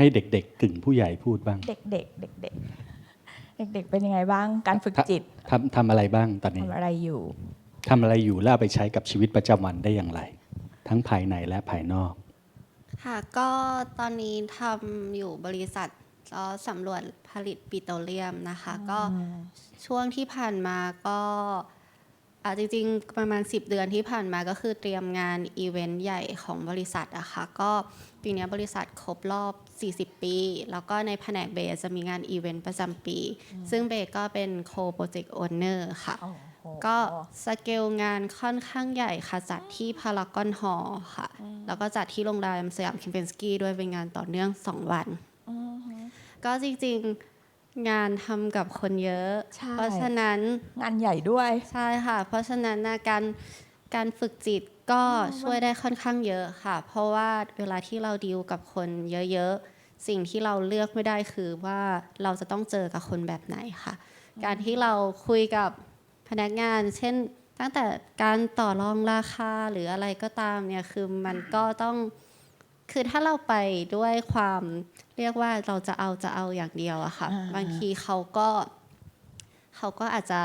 ให้เด็กๆกึ่งผู้ใหญ่พูดบ้างเด็กๆเด็กๆเด็กๆเป็นยังไงบ้างการฝึกจิตทำทำอะไรบ้างตอนนี้ทำอะไรอยู่ทำอะไรอยู่แล้วเอาไปใช้กับชีวิตประจำวันได้อย่างไร ทั้งภายในและภายนอก ค่ะก็ตอนนี้ทำอยู่บริษัทก็สำรวจผลิตปิโตรเลียมนะคะ ก็ช่วงที่ผ่านมาก็ อ่าจริงๆ ประมาณ 10 เดือนที่ผ่านมาก็คือเตรียมงานอีเวนต์ใหญ่ของบริษัทอะคะก็ปีนี้บริษัทครบรอบ 40 ปี แล้วก็ในแผนกเบสจะมีงานอีเวนต์ประจำปี ซึ่งเบสก็เป็นโคโปรเจกต์โอเนอร์ค่ะ ก็สเกลงานค่อนข้างใหญ่ค่ะ จัดที่พารากอนฮอลล์ค่ะ แล้วก็จัดที่โรงแรมสยามคิมเปนสกี้ด้วยเป็นงานต่อเนื่อง 2 วัน ก็จริงๆ งานทำกับคนเยอะ ใช่ เพราะฉะนั้นงานใหญ่ด้วย ใช่ค่ะ เพราะฉะนั้นนะการการฝึกจิตก็ช่วยได้ค่อนข้างเยอะค่ะ เพราะว่าเวลาที่เราดีลกับคนเยอะๆ สิ่งที่เราเลือกไม่ได้คือว่าเราจะต้องเจอกับคนแบบไหนค่ะ การที่เราคุยกับพนักงาน เช่น ตั้งแต่การต่อรองราคาหรืออะไรก็ตามเนี่ยคือมันก็ต้อง คือถ้าเราไปด้วยความเรียกว่าเราจะเอาจะเอาอย่างเดียวอะค่ะอ่าบางทีเขาก็เขาก็อาจจะ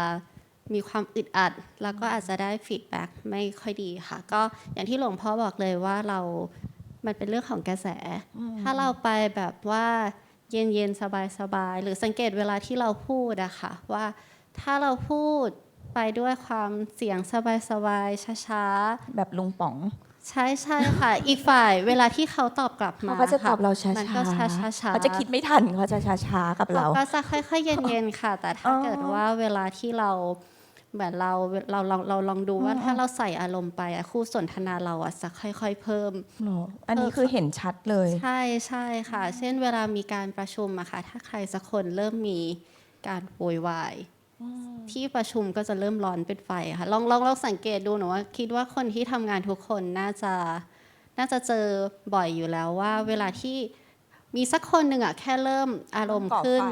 มีความอึดอัด แล้วก็อาจจะได้ฟีดแบ็กไม่ค่อยดีค่ะ ก็อย่างที่หลวงพ่อบอกเลยว่าเรา มันเป็นเรื่องของกระแส ถ้าเราไปแบบว่าเย็นๆ สบายๆ หรือสังเกตเวลาที่เราพูดอะค่ะ ว่าถ้าเราพูดไปด้วยความเสียงสบายๆ ช้าแบบลุงป๋องๆ ใช่ใช่ค่ะ อีกฝ่ายเวลาที่เขาตอบกลับมาเขาก็จะตอบเราช้ามันก็ช้าช้าช้าเขาจะคิดไม่ทันเขาจะช้าๆกับเราก็จะค่อยๆเย็นๆค่ะ แต่ถ้าอ๋อเกิดว่าเวลาที่เราเหมือนเราเราเราเราลองดูว่าถ้าเราใส่อารมณ์ไปอะคู่สนทนาเราอะจะค่อย ๆ เพิ่มเหรออันนี้คือเห็นชัดเลย ใช่ใช่ค่ะ เช่นเวลามีการประชุมอะค่ะถ้าใครสักคนเริ่มมีการโวยวาย ที่ประชุมก็จะเริ่มร้อนเป็นไฟค่ะลองลองลองสังเกตดูหนูว่า คิดว่าคนที่ทำงานทุกคนน่าจะน่าจะเจอบ่อยอยู่แล้วว่า เวลาที่มีสักคนหนึ่งอะแค่เริ่มอารมณ์ก่อขึ้นไฟ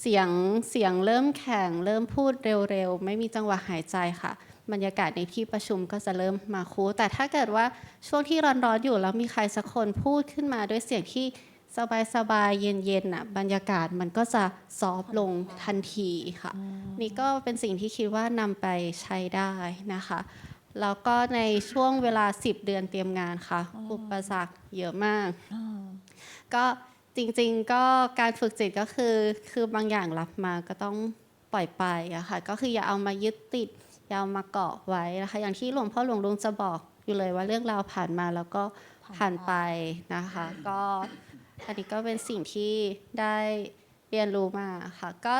เสียงเสียงเริ่มแข็ง เริ่มพูดเร็วๆ ไม่มีจังหวะหายใจค่ะ บรรยากาศในที่ประชุมก็จะเริ่มมาคูแต่ถ้าเกิดว่าช่วงที่ร้อนๆอยู่แล้วมีใครสักคนพูดขึ้นมาด้วยเสียงที่ สบายๆเย็นๆน่ะบรรยากาศมันก็จะซอฟต์ลงทันทีค่ะ นี่ก็เป็นสิ่งที่คิดว่านำไปใช้ได้นะคะ แล้วก็ในช่วงเวลา 10 เดือนเตรียมงานค่ะ อุปสรรคเยอะมาก ก็จริงๆก็การฝึกจิตก็คือคือบางอย่างรับมาก็ต้องปล่อยไปอะค่ะก็คืออย่าเอามายึดติดอย่าเอามาเกาะไว้นะคะอย่างที่หลวงพ่อหลวงลุงจะบอกอยู่เลยว่าเรื่องราวผ่านมาแล้วก็ผ่านไปนะคะ ก็ อันนี้ก็เป็นสิ่งที่ได้เรียนรู้มาค่ะ ก็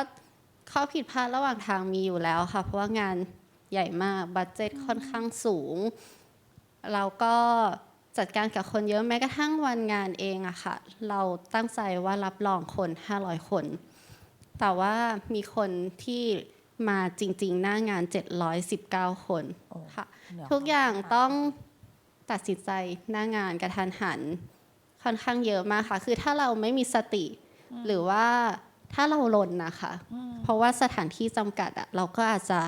ข้อผิดพลาดระหว่างทางมีอยู่แล้วค่ะ เพราะว่างานใหญ่มากบัตเจ็ตค่อนข้างสูง เราก็จัดการกับคนเยอะแม้กระทั่งวันงานเองอะค่ะ เราตั้งใจว่ารับรองคน 500 คน แต่ว่ามีคนที่มาจริง ๆ หน้างาน 719 คนโอ้ค่ะเหนือทุกอย่างต้องตัดสินใจหน้างานกระทันหัน ค่อนข้างเยอะมากค่ะ คือถ้าเราไม่มีสติหรือว่าถ้าเราลนนะคะ เพราะว่าสถานที่จำกัดอะเราก็อาจจะ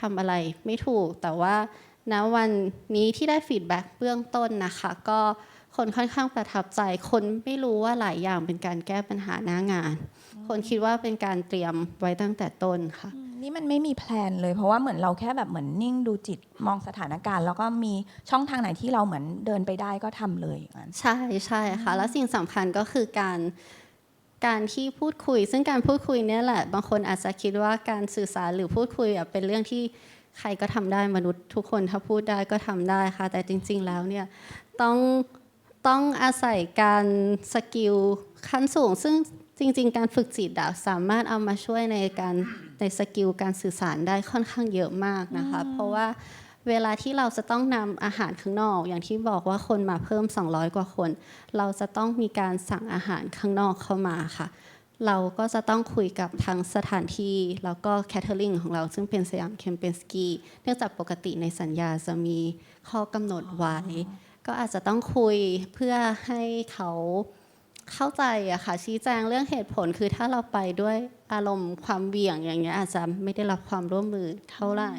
ทำอะไรไม่ถูก แต่ว่าณวันนี้ที่ได้ฟีดแบ็กเบื้องต้นนะคะ ก็คนค่อนข้างประทับใจ คนไม่รู้ว่าหลายอย่างเป็นการแก้ปัญหาหน้างาน คนคิดว่าเป็นการเตรียมไว้ตั้งแต่ต้นค่ะอืม นี่มันไม่มีแพลนเลย เพราะว่าเหมือนเราแค่แบบเหมือนนิ่งดูจิตมองสถานการณ์ แล้วก็มีช่องทางไหนที่เราเหมือนเดินไปได้ก็ทำเลยอย่างนั้น ใช่ใช่ค่ะ แล้วสิ่งสำคัญก็คือการการที่พูดคุย ซึ่งการพูดคุยเนี่ยแหละ บางคนอาจจะคิดว่าการสื่อสารหรือพูดคุยอะเป็นเรื่องที่ใครก็ทำได้มนุษย์ทุกคนถ้าพูดได้ก็ทำได้ค่ะ แต่จริง ๆ แล้วเนี่ยต้องต้องอาศัยการสกิลขั้นสูง ซึ่งจริง ๆ การฝึกจิตอะสามารถเอามาช่วยในการ ในสกิลการสื่อสารได้ค่อนข้างเยอะมากนะคะ เพราะว่าเวลาที่เราจะต้องนำอาหารข้างนอก อย่างที่บอกว่าคนมาเพิ่ม 200 กว่าคน เราจะต้องมีการสั่งอาหารข้างนอกเข้ามาค่ะ เราก็จะต้องคุยกับทางสถานที่ แล้วก็แคทเทอริงของเราซึ่งเป็นสยามเคมเปนสกีเนื่องจากปกติในสัญญาจะมีข้อกำหนดไว้ ก็อาจจะต้องคุยเพื่อให้เขา เข้าใจอะค่ะ ชี้แจงเรื่องเหตุผลคือถ้าเราไปด้วยอารมณ์ความเบี่ยงอย่างเงี้ยอาจจะไม่ได้รับความร่วมมือเท่าไหร่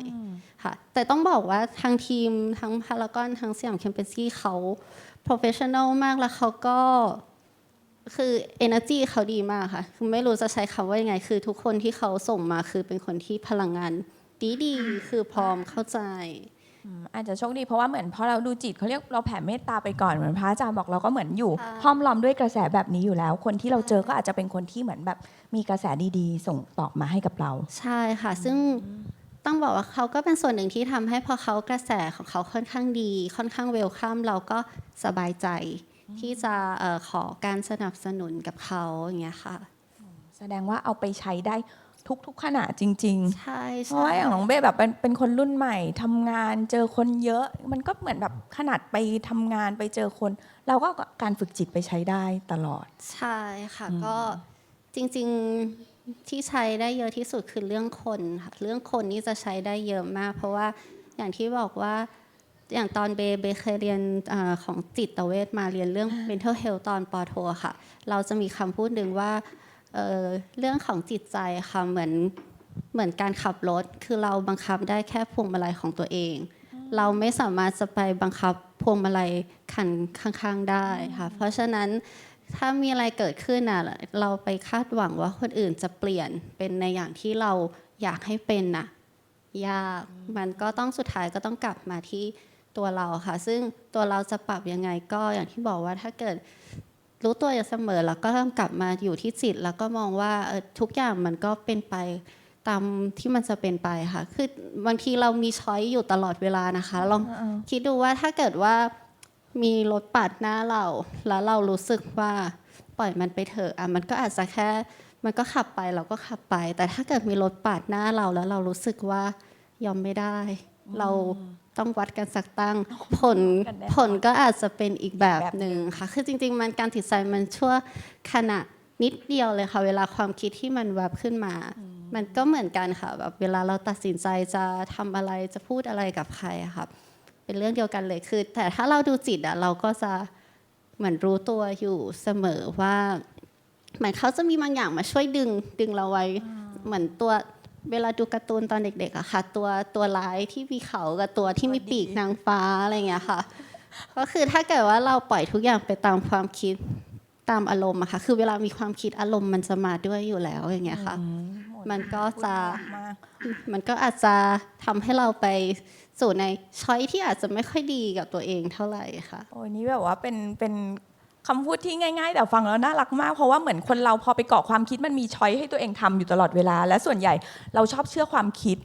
ค่ะ แต่ต้องบอกว่าทางทีมทั้งพารากอนทั้งสยามแคมเปญซี่เขา professional มากแล้วเขาก็คือ energy เขาดีมากค่ะ คือไม่รู้จะใช้คำว่ายังไง คือทุกคนที่เขาส่งมาคือเป็นคนที่พลังงานดีๆคือพร้อมเข้าใจ อืมอาจจะโชคดีเพราะว่าเหมือนพอเราดูจิตเขาเรียกเราแผ่เมตตาไปก่อนเหมือนพระอาจารย์บอกเราก็เหมือนอยู่ค่ะห้อมล้อมด้วยกระแสแบบนี้อยู่แล้ว คนที่เราเจอก็อาจจะเป็นคนที่เหมือนแบบมีกระแสดีๆ ส่งต่อมาให้กับเรา ใช่ค่ะ ซึ่งต้องบอกว่าเขาก็เป็นส่วนหนึ่งที่ทำให้พอเขากระแสของเขาค่อนข้างดี ค่อนข้างเวลคัมเราก็สบายใจ ที่จะเออขอการสนับสนุนกับเขาอย่างเงี้ยค่ะ แสดงว่าเอาไปใช้ได้ ทุกๆขณะจริง ๆ ใช่เพใช่ ราะว่าอย่างน้องเบ้แบบเป็นเป็นคนรุ่นใหม่ทำงานเจอคนเยอะ มันก็เหมือนแบบขนาดไปทำงานไปเจอคน เราก็เอาการฝึกจิตไปใช้ได้ตลอด ใช่ค่ะก็จริงๆที่ใช้ได้เยอะที่สุดคือเรื่องคนค่ะเรื่องคนนี่จะใช้ได้เยอะมาก เพราะว่าอย่างที่บอกว่าอย่างตอนเบเบเคยเรียนอาของจิตเวชมาเรียนเรื่อง mental health ตอนปอโทค่ะ เราจะมีคำพูดหนึ่งว่า เอ่อเรื่องของจิตใจค่ะเหมือนเหมือนการขับรถ คือเราบังคับได้แค่พวงมาลัยของตัวเอง เราไม่สามารถจะไปบังคับพวงมาลัยคันข้างๆได้ค่ะ เพราะฉะนั้นถ้ามีอะไรเกิดขึ้นอะเราไปคาดหวังว่าคนอื่นจะเปลี่ยนเป็นในอย่างที่เราอยากให้เป็นน่ะยากมันก็ต้องสุดท้ายก็ต้องกลับมาที่ตัวเราค่ะ ซึ่งตัวเราจะปรับยังไงก็อย่างที่บอกว่าถ้าเกิด รู้ตัวอยู่เสมอ แล้วก็ต้องกลับมาอยู่ที่จิต แล้วก็มองว่าเออทุกอย่างมันก็เป็นไปตามที่มันจะเป็นไปค่ะ คือบางทีเรามีช้อยอยู่ตลอดเวลานะคะ ลองคิดดูว่าถ้าเกิดว่ามีรถปาดหน้าเรา แล้วเรารู้สึกว่าปล่อยมันไปเถอะอะมันก็อาจจะแค่มันก็ขับไปเราก็ขับไป แต่ถ้าเกิดมีรถปาดหน้าเราแล้วเรารู้สึกว่ายอมไม่ได้ เรา ต้องวัดกันสักตั้ง ผลกันแน่ผลก็อาจจะเป็นอีกแบบแบบหหนึ่นึ่งงค่ะ คือจริง ๆ มันการติดใจมันชั่วขณะนิดเดียวเลยค่ะ เวลาความคิดที่มันแวบขึ้นมา มันก็เหมือนกันค่ะแบบเวลาเราตัดสินใจจะทำอะไรจะพูดอะไรกับใครอะค่ะเป็นเรื่องเดียวกันเลยคือ แต่ถ้าเราดูจิตอะเราก็จะเหมือนรู้ตัวอยู่เสมอว่าเหมือนเขาจะมีบางอย่างมาช่วยดึงดึงเราไว้เหมือนตัว เวลาดูการ์ตูนตอนเด็กๆอะค่ะ ตัวตัวร้ายที่มีเขากับตัวที่มีปีกนางฟ้าอะไรอย่างเงี้ยค่ะ ก็คือถ้าเกิดว่าเราปล่อยทุกอย่างไปตามความคิดตามอารมณ์อะค่ะ คือเวลามีความคิดอารมณ์มันจะมาด้วยอยู่แล้วอย่างเงี้ยค่ะ มันก็จะมากมันก็อาจจะทำให้เราไปสู่ในช้อยที่อาจจะไม่ค่อยดีกับตัวเองเท่าไหร่ค่ะ โอ้ยนี่แบบว่าเป็นเป็น คำพูดที่ง่ายๆ แต่ฟังแล้วน่ารักมากเพราะว่าเหมือนคนเราพอไปเกาะความคิดมันมีช้อยให้ตัวเองทำอยู่ตลอดเวลา และส่วนใหญ่เราชอบเชื่อความคิด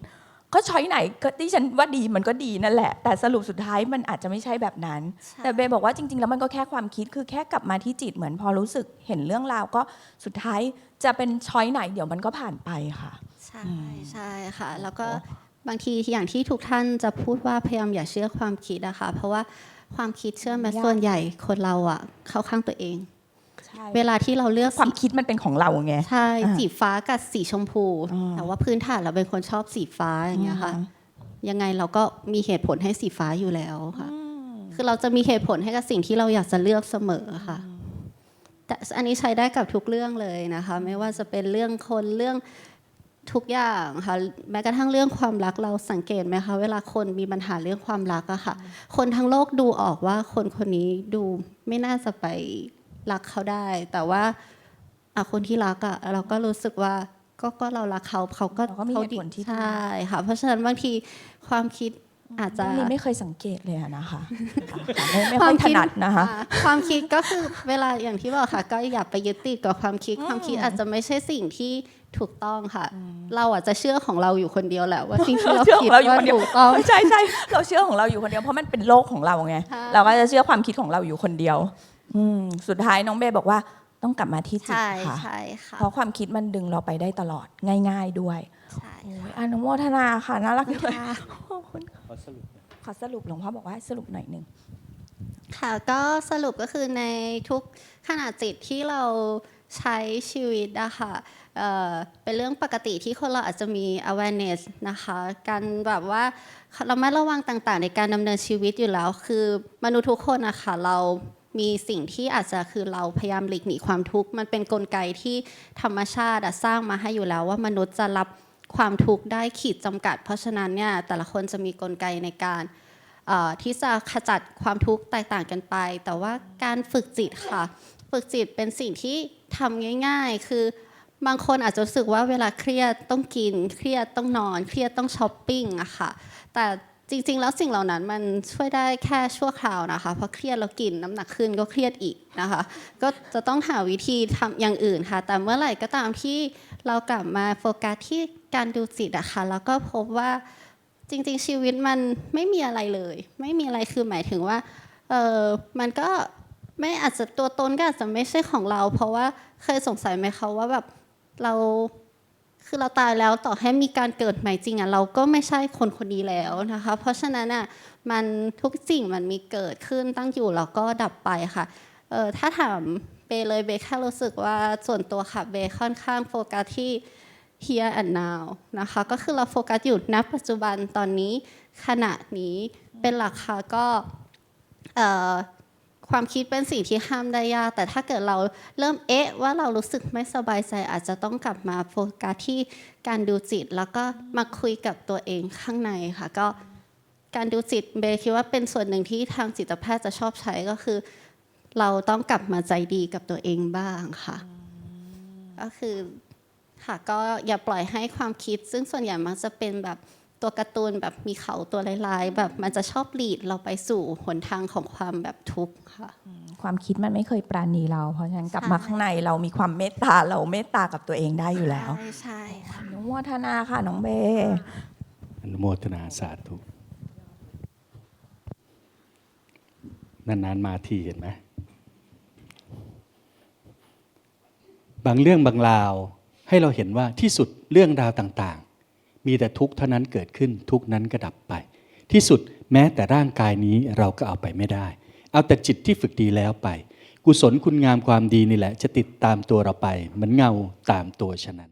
ก็ช้อยไหนก็ที่ฉันว่าดีมันก็ดีนั่นแหละ แต่สรุปสุดท้ายมันอาจจะไม่ใช่แบบนั้น แต่เบย์บอกว่าจริง ๆ แล้วมันก็แค่ความคิดคือแค่กลับมาที่จิตเหมือนพอรู้สึกเห็นเรื่องราวก็สุดท้ายจะเป็นช้อยไหนเดี๋ยวมันก็ผ่านไปค่ะ ใช่ใช่ค่ะ แล้วก็บางทีอย่างที่ทุกท่านจะพูดว่าพยายามอย่าเชื่อความคิดนะคะ เพราะว่า ความคิดเชื่อไหมยากส่วนใหญ่คนเราอะเข้าข้างตัวเองใช่เวลาที่เราเลือกความสีคิดมันเป็นของเราไงใช่อ่าสีฟ้ากับสีชมพูอ่าแต่ว่าพื้นฐานเราเป็นคนชอบสีฟ้าอย่างเงี้ยค่ะ ยังไงเราก็มีเหตุผลให้สีฟ้าอยู่แล้วค่ะ คือเราจะมีเหตุผลให้กับสิ่งที่เราอยากจะเลือกเสมอค่ะแต่อันนี้ใช้ได้กับทุกเรื่องเลยนะคะ ไม่ว่าจะเป็นเรื่องคนเรื่อง ทุกอย่างค่ะแม้กระทั่งเรื่องความรักเราสังเกตไหมคะเวลาคนมีปัญหาเรื่องความรักอะค่ะ คนทั้งโลกดูออกว่าคนคนนี้ดูไม่น่าจะไปรักเขาได้ แต่ว่าอะคนที่รักอะเราก็รู้สึกว่าก็ก็เรารักเขาเขาก็เราก็มีขาเหตุผลที่ดีใช่ค่ะ เพราะฉะนั้นบางทีความคิดอาจจะเรื่องนี้ไม่เคยสังเกตเลยอะนะคะ ไม่ไม่ค่อยถนัดนะคะ อ่าความคิดก็คือเวลาอย่างที่บอกค่ะ ก็อย่าไปยึดติดกับความคิด ความคิดอาจจะไม่ใช่สิ่งที่ ถูกต้องค่ะ เราอาจจะเชื่อของเราอยู่คนเดียวแหละว่าสิ่งที่เราเชื่อขคิอดงเราอยู่ว่าคนเดียวถูกต้องใช่ใช่เราเชื่อของเราอยู่คนเดียวเพราะมันเป็นโลกของเราไงใช่เราก็จะเชื่อความคิดของเราอยู่คนเดียว อืมสุดท้ายน้องเบย์บอกว่าต้องกลับมาที่จิตใช่ค่ะใช่ค่ะเพราะความคิดมันดึงเราไปได้ตลอดง่าย ๆด้วยใช่โอ้ยอนุโมทนาค่ะน่ารักจังเลยค่ะขอบคุณขอสรุปหน่อยขอสรุปหลวงพ่อบอกว่าให้สรุปหน่อยหนึ่ง ค่ะก็สรุปก็คือในทุกขณะจิตที่เราใช้ชีวิตนะคะเเป็นเรื่องปกติที่คนเราอาจจะมี awareness นะคะการแบบว่าเราไม่ระวังต่างๆ ในการดำเนินชีวิตอยู่แล้ว คือมนุษย์ทุกคนนะคะเรามีสิ่งที่อาจจะคือเราพยายามหลีกหนีความทุกข์มันเป็นนกลไกที่ธรรมชาติสร้างมาให้อยู่แล้ว ว่ามนุษย์จะรับความทุกข์ได้ขีดจำกัด เพราะฉะนั้นเนี่ยแต่ละคนจะมีกลไกในการ ที่จะขจัดความทุกข์แตกต่างกันไป แต่ว่าการฝึกจิตค่ะ ฝึกจิตเป็นสิ่งที่ทำง่าย ๆ คือบางคนอาจจะรู้สึกว่าเวลาเครียดต้องกิน เครียดต้องนอน เครียดต้องช้อปปิ้งอะค่ะ แต่จริงๆ แล้วสิ่งเหล่านั้นมันช่วยได้แค่ชั่วคราวนะคะ เพราะเครียดแล้วกินน้ำหนักขึ้นก็เครียดอีกนะคะ ก็จะต้องหาวิธีทำอย่างอื่นค่ะ แต่เมื่อไหร่ก็ตามที่เรากลับมาโฟกัสที่การดูจิตอะค่ะแล้วก็พบว่า จริง ๆ ชีวิตมันไม่มีอะไรเลย ไม่มีอะไรคือหมายถึงว่าเออมันก็ไม่อาจจะตัวตนก็อาจจะไม่ใช่ของเรา เพราะว่าเคยสงสัยไหมคะว่าแบบเราคือเราตายแล้วต่อให้มีการเกิดใหม่จริงอะเราก็ไม่ใช่คนคนนี้แล้วนะคะ เพราะฉะนั้นอะมันทุกสิ่งมันมีเกิดขึ้นตั้งอยู่แล้วก็ดับไปค่ะเออถ้าถามเบย์เลยเบย์แค่รู้สึกว่าส่วนตัวค่ะเบย์ค่อนข้างโฟกัสที่ here and now นะคะก็คือเราโฟกัสอยู่ณปัจจุบันตอนนี้ขณะนี้เป็นหลักค่ะก็ความคิดเป็นสิ่งที่ห้ามได้ยาก แต่ถ้าเกิดเราเริ่มเอ๊ะว่าเรารู้สึกไม่สบายใจ อาจจะต้องกลับมาโฟกัสที่การดูจิต แล้วก็มาคุยกับตัวเองข้างในค่ะก็การดูจิตเบคิดว่าเป็นส่วนหนึ่งที่ทางจิตแพทย์จะชอบใช้ก็คือ เราต้องกลับมาใจดีกับตัวเองบ้างค่ะ ก็คือ ค่ะ ก็อย่าปล่อยให้ความคิด ซึ่งส่วนใหญ่มักจะเป็นแบบตัวการ์ตูนแบบมีเขาตัวลายๆ แบบมันจะชอบหลีดเราไปสู่หนทางของความแบบทุกข์ค่ะ ความคิดมันไม่เคยปราณีเรา เพราะฉะนั้นกลับใช่มาข้างในเรามีความเมตตาเราเมตตากับตัวเองได้อยู่แล้วใช่ใช่ค่ะอนุโมทนาค่ะน้องเบย์อนุโมทนาสาธุนานๆมาทีเห็นไหมบางเรื่องบางราว ให้เราเห็นว่าที่สุดเรื่องราวต่างๆ มีแต่ทุกข์เท่านั้นเกิดขึ้นทุกข์นั้นก็ดับไป ที่สุดแม้แต่ร่างกายนี้เราก็เอาไปไม่ได้ เอาแต่จิตที่ฝึกดีแล้วไป กุศลคุณงามความดีนี่แหละ จะติดตามตัวเราไป เหมือนเงาตามตัวฉะนั้น